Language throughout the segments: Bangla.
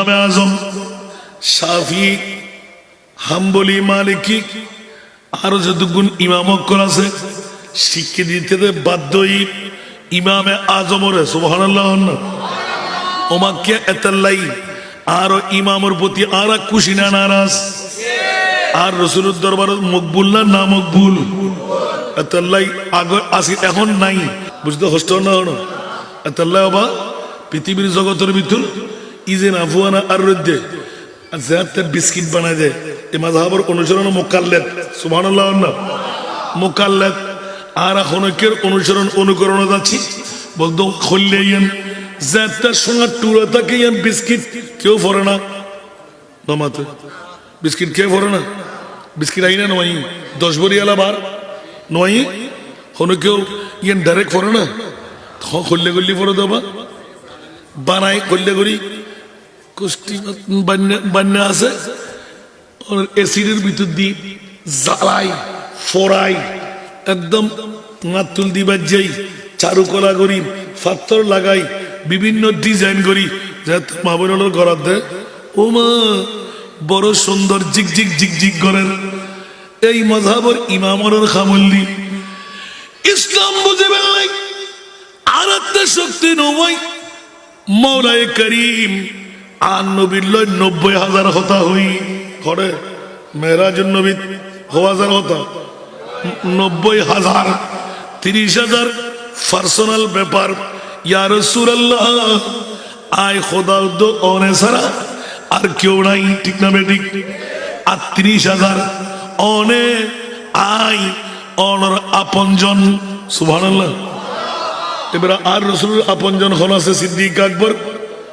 ইমামে আজম সাফি হাম্বলি, মালিকি, আরও যতগুণ ইমাম অক্ষর আছে শিক্ষা দিতে বাধ্যই ইমামে আজমরে সুবহানাল্লাহ ওমাকে এতাল্লাই, আর ইমামের প্রতি আর খুশি না নারাজ? আর রসুলের দরবার মকবুল না না মকবুল এতাল্লাই আগে আসি এখন নাই। বুঝতে হষ্ট না এতাল্লাই বাবা, পৃথিবীর জগতের ভিতর ইজেন আফুয়ানা আর আর যাতে বিস্কিট বানায় দেয়। এ মাঝহাবর অনুসরণ মোকাল্লেত সুবহানাল্লাহ না? মোকাল্লেত আর এখন কের অনুসরণ অনুকরণ যাচ্ছি। বলতো, খুললে ইয়ান সঙ্গে টুরে থাকে ইয়ান বিস্কিট, কেউ ফরে না। নমাতে, বিস্কিট কেউ ফরে না? বিস্কিট আই না নয়? দশ বরি আলা বার? নয়? হনো কেউ ইয়ান ডাইরেক্ট ফরে না? খুললে গুল্লি ফরে দেবা। বানাই খুললে করি কুষ্টি বান্যা আছে। ওর এসিডের ভিতর দিয়ে জ্বালাই, ফোড়াই, একদম মাতুল দিবার যাই চারুকলা করি ফাত্তর লাগাই, বিভিন্ন ডিজাইন করি যাতে মামুনুলের ঘর দেয়। ও মা, বড় সুন্দর জিক জিক করেন। এই মজাবর ইমামরের খামল্লি। ইসলাম বুঝে বেলাই আর শক্তি নয় মৌলায় করিম। আর নবীর লয় নব্বই হাজার হতা হই। করে মেয়েরাজের নবী হাজার হতা। নব্বই হাজার, তিরিশ হাজার পার্সোনাল ব্যাপার। ইয়ার সুরাল্লাহ আয় খোদা অনে সারা আর কেউ নাই, ঠিক না বেঠিক আর তিরিশ হাজার অনে আই অনর আপনজন। সুবহানাল্লাহ। এবার আর রসুল আপনজন হল আছে সিদ্দিক আকবর।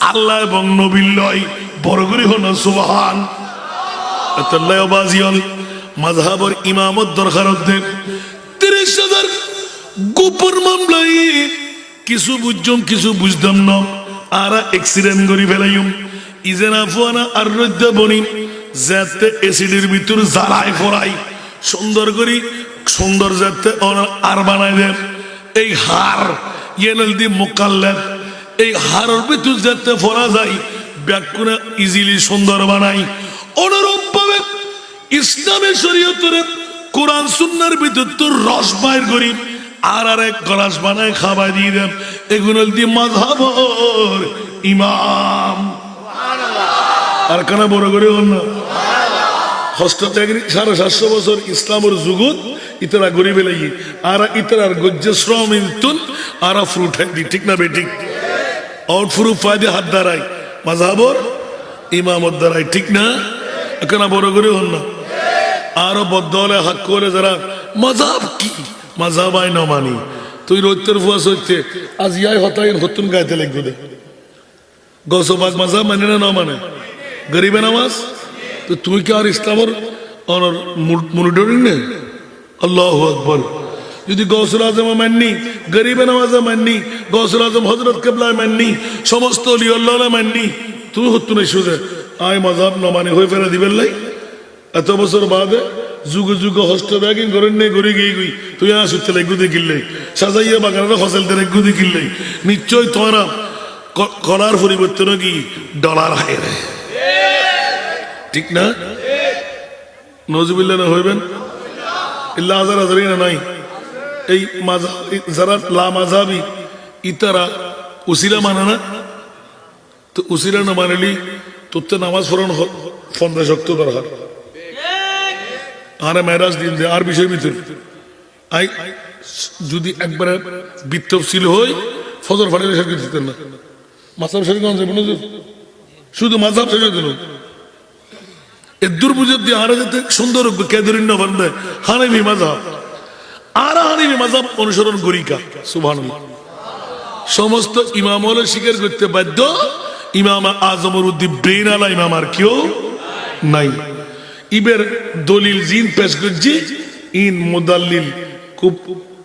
আল্লাহ এবং নবীর লয় বড় করে হন, সুবহান। বাজিয়ল ইমামত দরকার তিরিশ হাজার গোপন মামলাই কিছু বুঝছম কিছু বুঝতাম না। আর এক্সিডেন্ট করি ফেলাইম। ইজেনা ফুয়ানা আর রদ্দা বনি যাতে এসিডের ভিতর জ্বালাই ফরাই সুন্দর করি, সুন্দর যাতে আর বানাই দেন এই হার ইয়েনাল দি মোকাল্লেন এই হারের ভিতর যাতে ফরা যায় ব্যাকুনা ইজিলি সুন্দর বানাই অনুরূপ ভাবে ইসলামের শরীয়তের কোরআন সুন্নার ভিতর তোর রস বাইর করি আর আর এক গ্লাস বানায় খাবার দিয়ে দেন। এগুলো দিয়ে মাধাবর ইমাম। আর কানা বড় করে না? হস্ত চাকরি সাড়ে সাতশো বছর ইসলামের যুগত ইতারা গরিবে লাগি আর ইতারার গজ্জ শ্রম ইতুন আর ফ্রুট দি ঠিক না বেঠিক আউট ফ্রুট ফায়দে হাত দাঁড়াই মাঝাবর ইমামত দাঁড়াই ঠিক না? এখানে বড় করে হন না। আরও বদ্ধ হলে হাক করে যারা, মজাব কি? মজাব আই না তুই রোত্তর ফুয়াস হচ্ছে আজ ইয়াই হতাই হতুন গাইতে লাগবে দে। গসবাগ মজাব মানে না না মানে? গরিবে নামাজ? তো তুই কি আর ইসলামর অনর মনিটরিং নে? আল্লাহ আকবর। যদি গৌসুল আজম মাননি, গরিবে নামাজ মাননি, গৌসুল আজম হজরত কেবলা মাননি, সমস্ত মাননি, তুই হত্তু নেই সুদে আয় মজাব ন মানে হয়ে ফেরা দিবেন লাই। এত বছর বাদে যুগ যুগ হস্ত ব্যাগিং করেন নে ঘুরে গিয়ে গই। তুই আস উঠতে লাগু দেখিলে সাজাইয়া বাগানটা ফসল তে লাগু দেখিলে নিশ্চয় তোরা কলার পরিবর্তন কি? ডলার হায় ঠিক না? নজবিল্লা না হইবেন? ইল্লা হাজার হাজারই না নাই? এই যারা লা মাঝাবি ইতারা উসিলা মানে না? তো উসিলা না মানলি তোর তো নামাজ পড়ানো ফন্দা শক্ত দরকার। আরে মেরাজ দিন দে, আর বিষয় ভিতর আই, যদি একবারে বিত্তশীল হই, ফজর ফাটিলে সরকার দিতেন না। মাসাব কোন যাবে শুধু মাসাব শরীর দিল। এদুর বুঝের দিয়ে হারা যেতে সুন্দর কেদরিন্য বান্ধে হানিবি মাঝাব আর অনুসরণ করিকা সমস্ত ইমাম স্বীকার করতে বাধ্য ইমাম আজমর উদ্দিন ব্রেন আলা ইমাম আর কেউ নাই। ইবের দলিল জিন পেশ করছি, ইন মুদাল্লিল খুব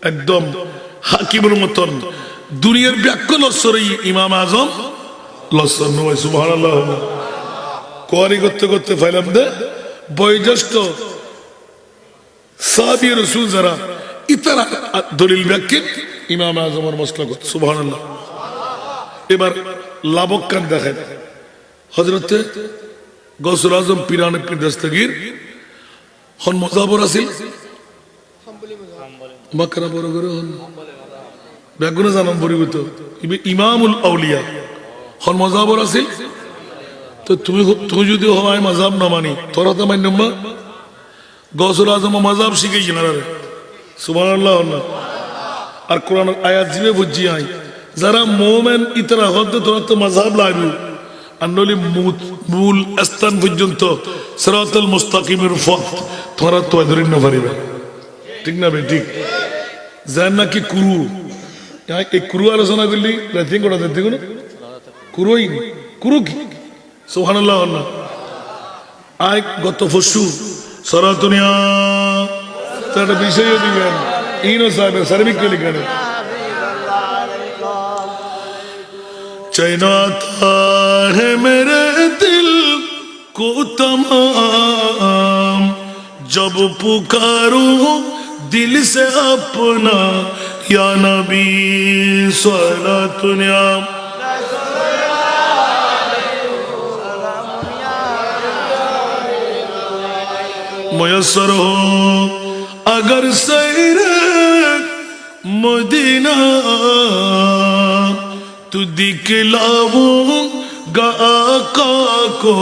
একদম হাকিমের মতন। দুনিয়ার ব্যাখ্যা লস্বর ইমাম আজম লস্বর নয় করতে করতে ফাইলাম দে। বয়োজ্যেষ্ঠ সাহাবি রসুল যারা ইতারা দলিল ব্যাখ্যে, ইমাম আজমের মশলা করতে সুবাহ এবার লাভক কান দেখেন। হজরতে গৌসুল আজম পিরান দস্তগীর হন মজাবর আছিল বাকরা বড় করে হন। ব্যাগুনে জানাম পরিগত ইমামুল আউলিয়া হন মজাবর আছিল তো তুমি তুমি যদি হয় মাজাব না মানি, তোরা তো মান্য গৌসুল আজম মাজাব শিখে কিনারা সুবাহ আর কোরআন আয়াত জিবে বুঝছি আই। যারা মোমেন, ইতরা হতে তোরা তো মাজাব লাগবে। আর নলি মূল স্থান পর্যন্ত সরাতল মুস্তাকিমের ফত তোরা তো ধরে না পারিবে। ঠিক না ভাই ঠিক? যার নাকি কুরু? এই কুরু আলোচনা করলি রাতে কোটা দেখতে কোনো কুরুই কুরু কি? সোহানুল্লাহ আয়, গত ফসু সরাতনিয়া তার বিষয় দিবেন ইনো সাহেব সার্বিক লিখানে चैनाता है मेरे दिल को तमाम जब पुकारूं दिल से अपना या नबी सला दुनिया मुयसर हो আগর سیر মদিনা তু دکھلاؤں گا آقا کو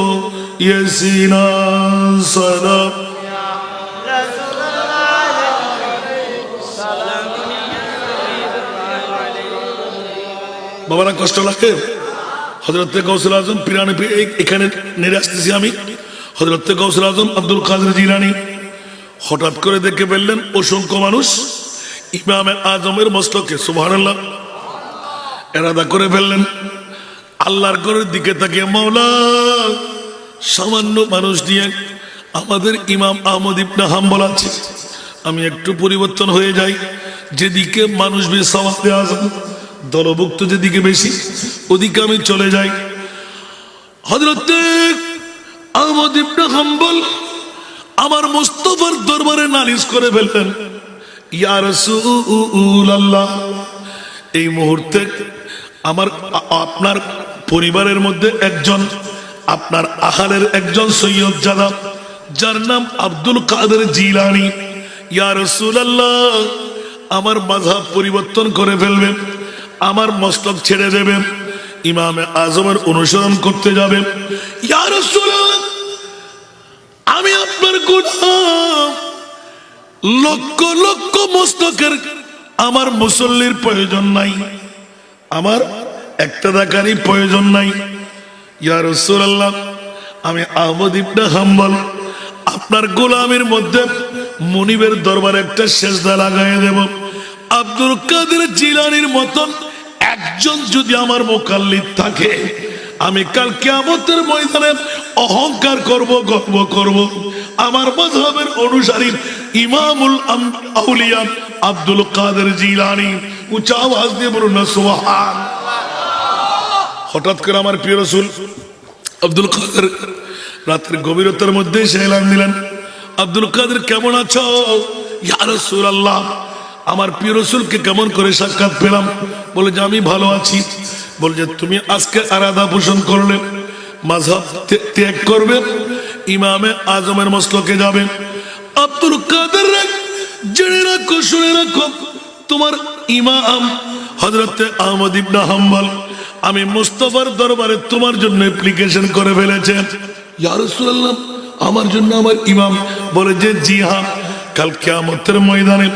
বাবারা কষ্ট লাগে হজরত গৌসুল আজম পিরানি এখানে নেড়ে আসতেছি আমি হজরত কৌশল আজম আব্দুল কাদের জিরানি হঠাৎ করে দেখে ফেললেন অসংখ্য মানুষ। ইমামে আজমের মস্তকে সুবাহ এরাদা করে ফেললেন। আল্লাহর ঘরের দিকে তাকিয়ে, মাওলা, সামান্য মানুষ দিয়ে আমাদের ইমাম আহমদ ইবনা হাম্বল আছে। আমি একটু পরিবর্তন হয়ে যাই। যেদিকে মানুষ বেশ দেওয়া যাবে দলভুক্ত যেদিকে বেশি, ওদিকে আমি চলে যাই। হজরত আহমদ ইবনা হাম্বল আমার মোস্তফার দরবারে নালিশ করে ফেললেন আল্লাহ এই মুহূর্তে আমার আপনার পরিবারের মধ্যে একজন, আপনার আহারের একজন সৈয়দ জাদা, যার নাম আব্দুল কাদের জিলানি, ইয়া রাসূলুল্লাহ, আমার মাযহাব পরিবর্তন করে ফেলবে, আমার মস্তক ছেড়ে দেবে, ইমামে আজমের অনুসরণ করতে যাবে। ইয়া আমি লক্ষ লক্ষ মস্তকের আমার মুসল্লির প্রয়োজন নাই। আমার একটা দাকারই প্রয়োজন নাই। ইয়ার আল্লাহ আমি আহমদ ইবনা হাম্বল, আপনার গোলামের মধ্যে মনিবের দরবারে একটা সেজদা লাগাই দেব। আব্দুল কাদের জিলানির মতন একজন যদি আমার মোকাল্লিদ থাকে আমি কাল কেমতের ময়দানে অহংকার করব, গর্ব করব। আমার মজহবের অনুসারী ইমামুল আউলিয়া আব্দুল কাদের জিলানি। উঁচা আওয়াজ দিয়ে বলুন সোহান হঠাৎ করে আমার প্রিয় রসুল আব্দুল কাদের রাতের গভীরতার মধ্যে এসে এলাম দিলেন। আব্দুল কাদের কেমন আছো? ইয়া রসুল আল্লাহ আমার প্রিয় রসুলকে কেমন করে সাক্ষাৎ পেলাম? বলে যে, আমি ভালো আছি। বলে যে, তুমি আজকে আরাধা পোষণ করলে মাঝাব ত্যাগ করবে, ইমামে আজমের মসলকে যাবে। আব্দুল কাদের জেনে রাখো, শুনে রাখো, তোমার ইমাম হজরতে আহমদ ইবনা হাম্বল, আমি মুস্তফার দরবারে তোমার জন্য অ্যাপ্লিকেশন করে ফেলেছে আমার জন্য আমার ইমাম। বলে যে, জি হ্যাঁ কাল কিয়ামতের ময়দানে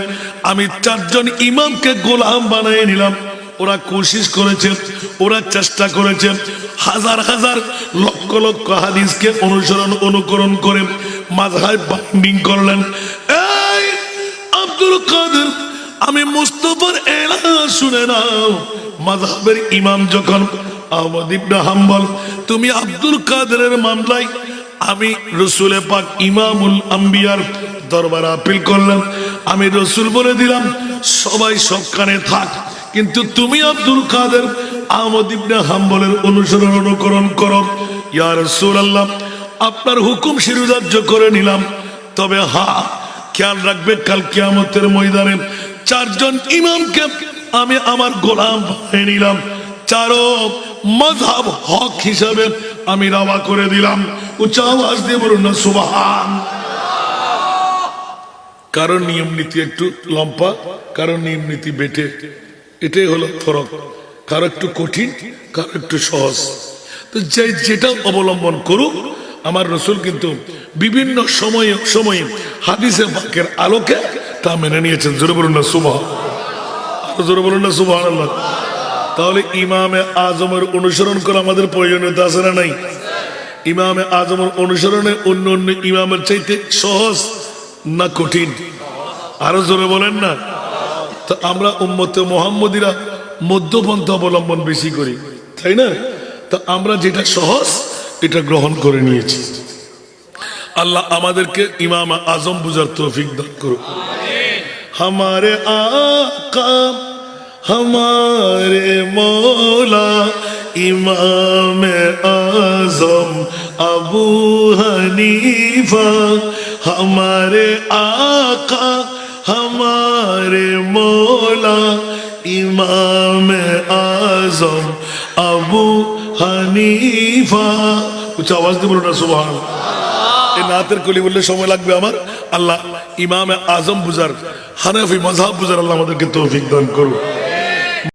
আমি চারজন ইমামকে গোলাম বানিয়ে নিলাম। ওরা কোশিশ করেছে, ওরা চেষ্টা করেছে। হাজার হাজার লক্ষ লক্ষ হাদিসকে অনুসরণ, অনুকরণ করে মাঝহায় বাইন্ডিং করলেন। এই আব্দুল কাদের, আমি মুস্তফার এলা শুনে নাও। মাযহাবের ইমাম যখন আহমদ হাম্বল, তুমি আব্দুল কাদেরের মামলায়, আমি রসুলে পাক ইমামুল আম্বিয়ার দরবার আপিল করলাম। আমি রসুল বলে দিলাম, সবাই সবখানে থাক। কিন্তু তুমি আব্দুল কাদের আহমদ ইবনে হাম্বলের অনুসরণ অনুকরণ করো। ইয়া রাসূলুল্লাহ, আপনার হুকুম শিরুধার্য করে নিলাম। তবে হা, খেয়াল রাখবে কাল কিয়ামতের ময়দানে চারজন ইমামকে আমি আমার গোলাম বানিয়ে নিলাম। চারো মজহাব হক হিসাবে আমি রাওয়া করে দিলাম। উচ্চ আওয়াজ দিয়ে বলুন না, সুবাহান। কারণ নিয়ম নীতি একটু লম্পা কারণ নিয়ম নীতি বেটে। এটাই হলো ফরক। কারও একটু কঠিন, কারও একটু সহজ। তো যে যেটা অবলম্বন করুক, আমার রসুল কিন্তু বিভিন্ন সময়ে সময়ে হাদিসে বাক্যের আলোকে তা মেনে নিয়েছেন। জোরে বলুন না আরও জোরে বলুন না সুবাহ আল্লাহ। তাহলে ইমামে আজমের অনুসরণ করা আমাদের প্রয়োজনীয়তা আছে না নাই? ইমামে আজমের অনুসরণে অন্য অন্য ইমামের চাইতে সহজ না কঠিন। আরও জোরে বলেন না। তো আমরা উম্মতে মোহাম্মদীরা মধ্যপন্থ অবলম্বন বেশি করি, তাই না? তা আমরা যেটা সহজ, এটা গ্রহণ করে নিয়েছি। আল্লাহ আমাদেরকে ইমাম আজম বুঝার তৌফিক দান করুক। হামারে আকা, হামারে মৌলা, ইমাম আজম আবু হানিফা ہمارے آقا ہمارے মোলা امام আজম আবু হানিফা উচ্চ আওয়াজ দিয়ে বলুন সুবহান এই নাতের কলি বললে সময় লাগবে আমার আল্লাহ ইমামে আজম বুজার হানাফি মজাহ বুজার আল্লাহ আমাদেরকে তৌফিক দান করুন